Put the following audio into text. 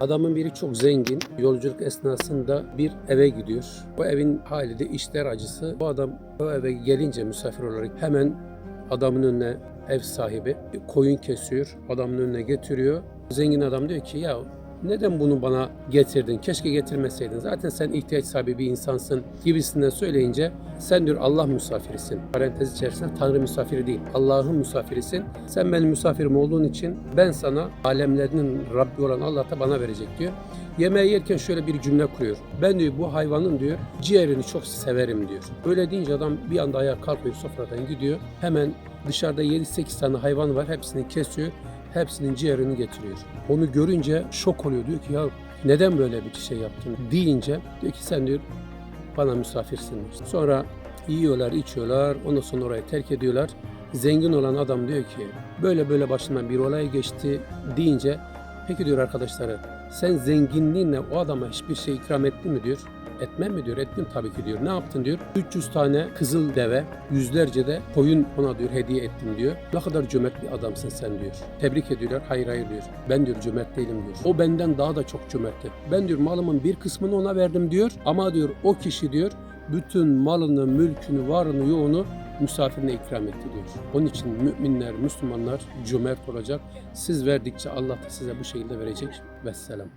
Adamın biri çok zengin. Yolculuk esnasında bir eve gidiyor. Bu evin hali de işler acısı. Bu adam o eve gelince misafir olarak hemen adamın önüne ev sahibi koyun kesiyor. Adamın önüne getiriyor. Zengin adam diyor ki ya neden bunu bana getirdin? Keşke getirmeseydin. Zaten sen ihtiyaç sahibi bir insansın gibisinden söyleyince sen diyor Allah misafirisin. Parantez içerisinde Tanrı misafiri değil. Allah'ın misafirisin. Sen benim misafirim olduğun için ben sana alemlerinin Rabbi olan Allah bana verecek diyor. Yemeği yerken şöyle bir cümle kuruyor. Ben diyor bu hayvanın diyor ciğerini çok severim diyor. Öyle deyince adam bir anda ayağa kalkıyor sofradan gidiyor. Hemen dışarıda 7-8 tane hayvan var. Hepsini kesiyor. Hepsinin ciğerini getiriyor. Onu görünce şok oluyor. Diyor ki ya neden böyle bir şey yaptın deyince diyor ki sen diyor bana misafirsin diyor. Sonra yiyorlar, içiyorlar. Ondan sonra orayı terk ediyorlar. Zengin olan adam diyor ki böyle böyle başından bir olay geçti deyince peki diyor arkadaşları sen zenginliğinle o adama hiçbir şey ikram ettin mi diyor. Etmem mi diyor. Ettim tabii ki diyor. Ne yaptın diyor. 300 tane kızıl deve, yüzlerce de koyun ona diyor hediye ettim diyor. Ne kadar cömert bir adamsın sen diyor. Tebrik ediyorlar. Hayır hayır diyor. Ben diyor cömert değilim diyor. O benden daha da çok cömertti. Ben diyor malımın bir kısmını ona verdim diyor. Ama diyor o kişi diyor bütün malını, mülkünü, varını, yoğunu misafirine ikram etti diyor. Onun için müminler, Müslümanlar cömert olacak. Siz verdikçe Allah da size bu şekilde verecek. Vesselam.